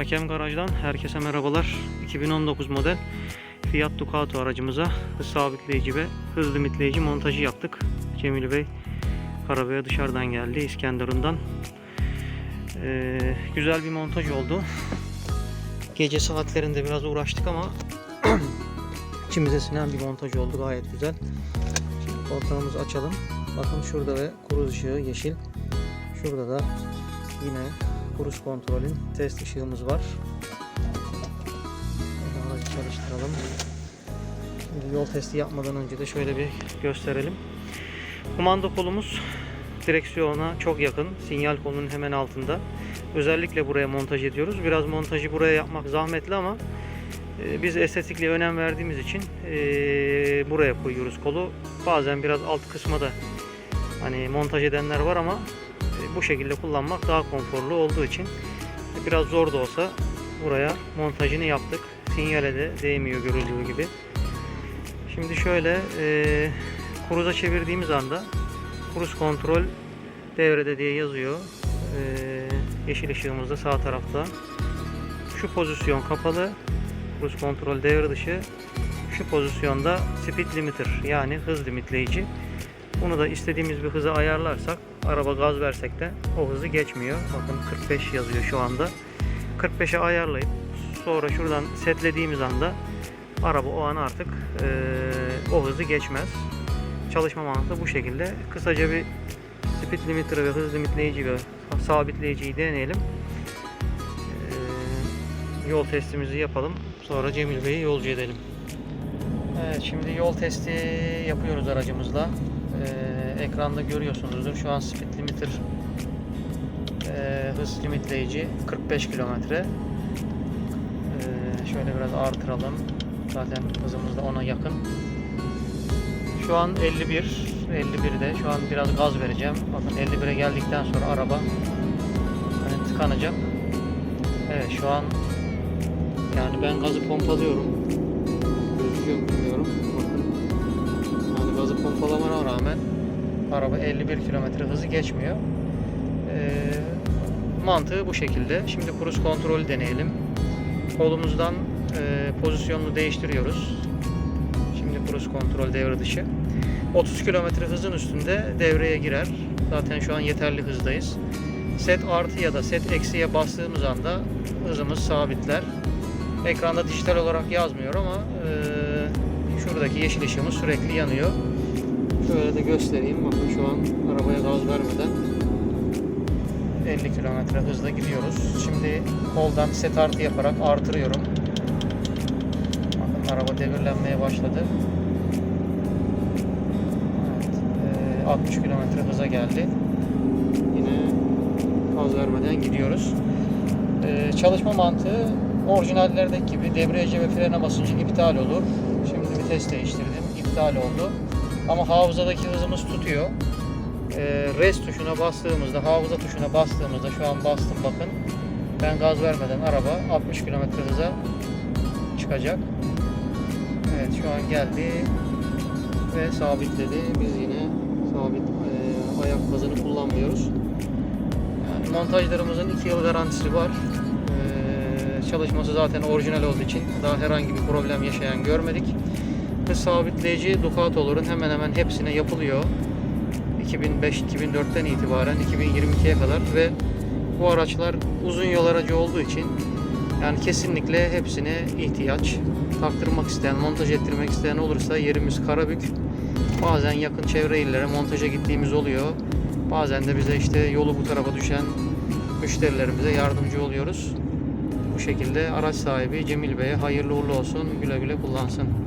Hakem Garaj'dan herkese merhabalar. 2019 model Fiat Ducato aracımıza hız sabitleyici ve hız limitleyici montajı yaptık. Cemil Bey arabaya dışarıdan geldi İskenderun'dan. Ee, güzel bir montaj oldu. Gece saatlerinde biraz uğraştık ama içimize sinen bir montaj oldu gayet güzel. Şimdi kontağımızı açalım. Bakın şurada ve kruz ışığı yeşil. Şurada da yine kruz kontrolün test ışığımız var. Şöyle aracı çalıştıralım. Şimdi yol testi yapmadan önce de şöyle bir gösterelim. Kumanda kolumuz direksiyona çok yakın. Sinyal kolunun hemen altında. Özellikle buraya montaj ediyoruz. Biraz montajı buraya yapmak zahmetli ama e, biz estetikliğe önem verdiğimiz için e, buraya koyuyoruz kolu. Bazen biraz alt kısma da hani montaj edenler var ama bu şekilde kullanmak daha konforlu olduğu için biraz zor da olsa buraya montajını yaptık. Sinyale de değmiyor görüldüğü gibi. Şimdi şöyle e, kuruza çevirdiğimiz anda kruz kontrol devrede diye yazıyor. E, yeşil ışığımız da sağ tarafta. Şu pozisyon kapalı. Kruz kontrol devre dışı. Şu pozisyonda speed limiter yani hız limitleyici. Bunu da istediğimiz bir hıza ayarlarsak araba gaz versek de o hızı geçmiyor. Bakın 45 yazıyor şu anda. 45'e ayarlayıp sonra şuradan setlediğimiz anda araba o an artık eee, o hızı geçmez. Çalışma mantığı bu şekilde. Kısaca bir speed limiter ve hız limitleyici ve sabitleyiciyi deneyelim. Eee, yol testimizi yapalım. Sonra Cemil Bey'i yolcu edelim. Evet şimdi yol testi yapıyoruz aracımızla. Ee, ekranda görüyorsunuzdur. Şu an speed limiter ee, hız limitleyici 45 kilometre. Ee, şöyle biraz artıralım. Zaten hızımız da ona yakın. Şu an 51. 51'de. Şu an biraz gaz vereceğim. Bakın 51'e geldikten sonra araba hani tıkanacak. Evet şu an yani ben gazı pompalıyorum. Gözüküyor bilmiyorum. Gazı pompalamana rağmen araba 51 kilometre hızı geçmiyor. Ee, mantığı bu şekilde. Şimdi kruz kontrolü deneyelim. Kolumuzdan e, pozisyonunu değiştiriyoruz. Şimdi kruz kontrol devre dışı. 30 kilometre hızın üstünde devreye girer. Zaten şu an yeterli hızdayız. Set artı ya da set eksiye bastığımız anda hızımız sabitler. Ekranda dijital olarak yazmıyor ama e, şuradaki yeşil ışığımız sürekli yanıyor. Şöyle de göstereyim. Bakın şu an arabaya gaz vermeden 50 kilometre hızla gidiyoruz. Şimdi koldan set artı yaparak artırıyorum. Bakın araba devirlenmeye başladı. Evet, e, 60 kilometre hıza geldi. Yine gaz vermeden gidiyoruz. E, çalışma mantığı orijinallerdeki gibi debriyaja ve frene basınca iptal olur. Şimdi vites değiştirdim. iptal oldu. Ama hafızadaki hızımız tutuyor. Ee, res tuşuna bastığımızda, hafıza tuşuna bastığımızda şu an bastım bakın. Ben gaz vermeden araba 60 km hıza çıkacak. Evet şu an geldi ve sabitledi. Biz yine sabit e, ayak gazını kullanmıyoruz. Yani montajlarımızın 2 yıl garantisi var. Ee, çalışması zaten orijinal olduğu için daha herhangi bir problem yaşayan görmedik. Hız sabitleyici Ducato'ların hemen hemen hepsine yapılıyor. 2005-2004'ten itibaren 2022'ye kadar ve bu araçlar uzun yol aracı olduğu için yani kesinlikle hepsine ihtiyaç. Taktırmak isteyen, montaj ettirmek isteyen olursa yerimiz Karabük. Bazen yakın çevre illere montaja gittiğimiz oluyor. Bazen de bize işte yolu bu tarafa düşen müşterilerimize yardımcı oluyoruz. Bu şekilde araç sahibi Cemil Bey'e hayırlı uğurlu olsun. Güle güle kullansın.